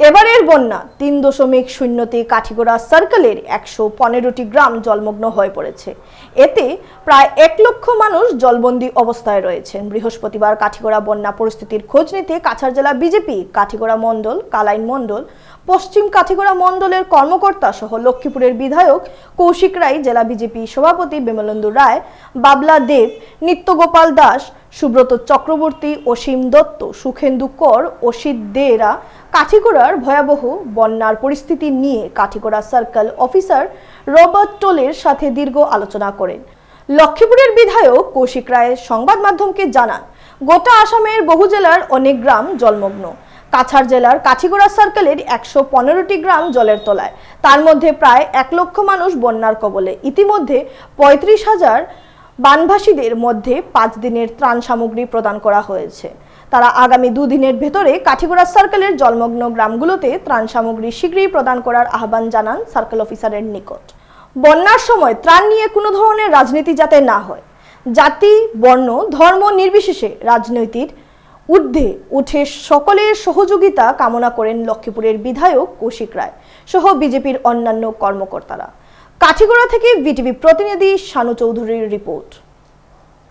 এবারের বন্যা তিন দশমিক শূন্যতে কাঠিগোড়া সার্কেলের একশো পনেরোটি গ্রাম জলমগ্ন হয়ে পড়েছে। এতে প্রায় এক লক্ষ মানুষ জলবন্দী অবস্থায় রয়েছেন। বৃহস্পতিবার কাঠিগোড়া বন্যা পরিস্থিতির খোঁজ নিতে কাছাড় জেলা বিজেপি, কাঠিগোড়া মণ্ডল, কালাইন মণ্ডল, পশ্চিম কাঠিগোড়া মণ্ডলের কর্মকর্তা সহ লক্ষ্মীপুরের বিধায়ক কৌশিক রায়, জেলা বিজেপি সভাপতি বিমলেন্দু রায়, বাবলা দেব, নিত্যগোপাল দাস সুব্রত চক্রবর্তী, অসীম দত্ত, সুখেন্দু কর, অসিত দেরা, কাঠিগোড়ার ভয়াবহ বন্যার পরিস্থিতি নিয়ে কাঠিগোড়া সার্কেল অফিসার রবার্ট টোলের সাথে দীর্ঘ আলোচনা করেন। লক্ষ্মীপুরের বিধায়ক কৌশিক রায় সংবাদ মাধ্যমকে জানান, গোটা আসামের বহু জেলার অনেক গ্রাম জলমগ্ন। কাছাড় জেলার কাঠিগোড়া সার্কেলের একশো পনেরোটি গ্রাম জলের তলায়। তার মধ্যে প্রায় এক লক্ষ মানুষ বন্যার কবলে। ইতিমধ্যে পঁয়ত্রিশ হাজার বানভাসীদের মধ্যে পাঁচ দিনের ত্রাণ সামগ্রী প্রদান করা হয়েছে। তারা আগামী দুদিনের ভেতরে কাঠিগোড়া সার্কেলের জলমগ্ন গ্রামগুলোতে ত্রাণ সামগ্রী শীঘ্রই প্রদান করার আহ্বান জানান সার্কেল অফিসারের নিকট। বন্যার সময় ত্রাণ নিয়ে কোনো ধরনের রাজনীতি যাতে না হয়, জাতি, বর্ণ, ধর্ম নির্বিশেষে রাজনৈতিক ঊর্ধ্বে উঠে সকলের সহযোগিতা কামনা করেন লক্ষ্মীপুরের বিধায়ক কৌশিক রায় সহ বিজেপির অন্যান্য কর্মকর্তারা। কাঠিগোড়া থেকে বিটিভি প্রতিনিধি শানু চৌধুরীর রিপোর্ট।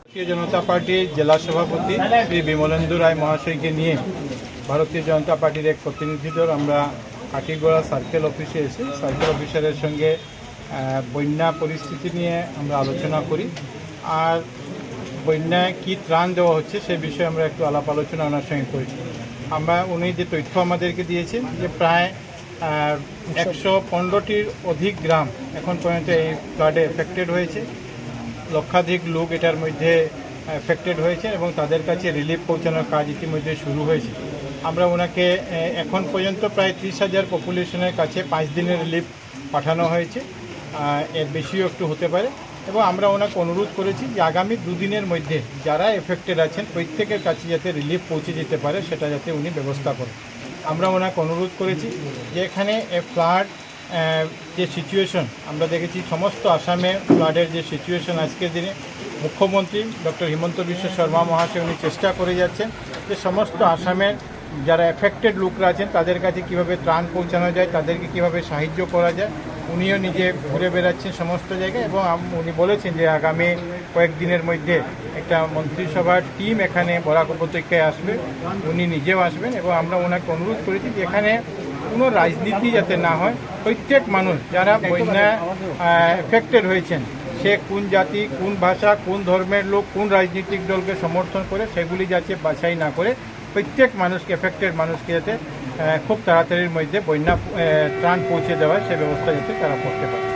ভারতীয় জনতা পার্টির জেলা সভাপতি শ্রী বিমলেন্দু রায় মহাশয়কে নিয়ে ভারতীয় জনতা পার্টির এক প্রতিনিধি দল আমরা কাঠিগোড়া সার্কেল অফিসে এসে সার্কেল অফিসারের সঙ্গে বন্যা পরিস্থিতি নিয়ে আমরা আলোচনা করি। আর বন্যায় কী ত্রাণ দেওয়া হচ্ছে সে বিষয়ে আমরা একটু আলাপ আলোচনা ওনার সঙ্গে করি। আমরা উনি যে তথ্য আমাদেরকে দিয়েছেন যে প্রায় একশো পনেরোটির অধিক গ্রাম এখন পর্যন্ত এই ফ্লাডে এফেক্টেড হয়েছে। লক্ষাধিক লোক এটার মধ্যে এফেক্টেড হয়েছে এবং তাদের কাছে রিলিফ পৌঁছানোর কাজ ইতিমধ্যে শুরু হয়েছে। আমরা ওনাকে এখন পর্যন্ত প্রায় ত্রিশ হাজার পপুলেশনের কাছে পাঁচ দিনের রিলিফ পাঠানো হয়েছে। এর বেশিও একটু হতে পারে। এবং আমরা ওনাকে অনুরোধ করেছি যে আগামী দুদিনের মধ্যে যারা এফেক্টেড আছেন, প্রত্যেকের কাছে যাতে রিলিফ পৌঁছে যেতে পারে, সেটা যাতে উনি ব্যবস্থা করেন। আমরা ওনাকে অনুরোধ করেছি যে এখানে ফ্লাড যে সিচুয়েশন আমরা দেখেছি সমস্ত আসামে ফ্লাডের যে সিচুয়েশন আজকের দিনে, মুখ্যমন্ত্রী ডক্টর হিমন্ত বিশ্ব শর্মা মহাশয় উনি চেষ্টা করে যাচ্ছেন যে সমস্ত আসামের যারা এফেক্টেড লোকরা আছেন, তাদের কাছে কীভাবে ত্রাণ পৌঁছানো যায়, তাদেরকে কীভাবে সাহায্য করা যায়, উনিও নিজে ঘুরে বেড়াচ্ছেন সমস্ত জায়গায় এবং উনি বলেছেন যে আগামী কয়েকদিনের মধ্যে একটা মন্ত্রিসভার টিম এখানে বরাক উপত্যকায় আসবে, উনি নিজেও আসবেন এবং আমরা ওনাকে অনুরোধ করেছি যে এখানে কোনো রাজনীতি যাতে না হয়, প্রত্যেক মানুষ যারা বন্যা এফেক্টেড হয়েছেন, সে কোন জাতি, কোন ভাষা, কোন ধর্মের লোক, কোন রাজনৈতিক দলকে সমর্থন করে, সেগুলি যাতে বাছাই না করে প্রত্যেক মানুষকে এফেক্টেড মানুষকে যাতে খুব তাড়াতাড়ির মধ্যে বন্যা ত্রাণ পৌঁছে দেওয়ার সে ব্যবস্থা যাতে তারা করতে পারে।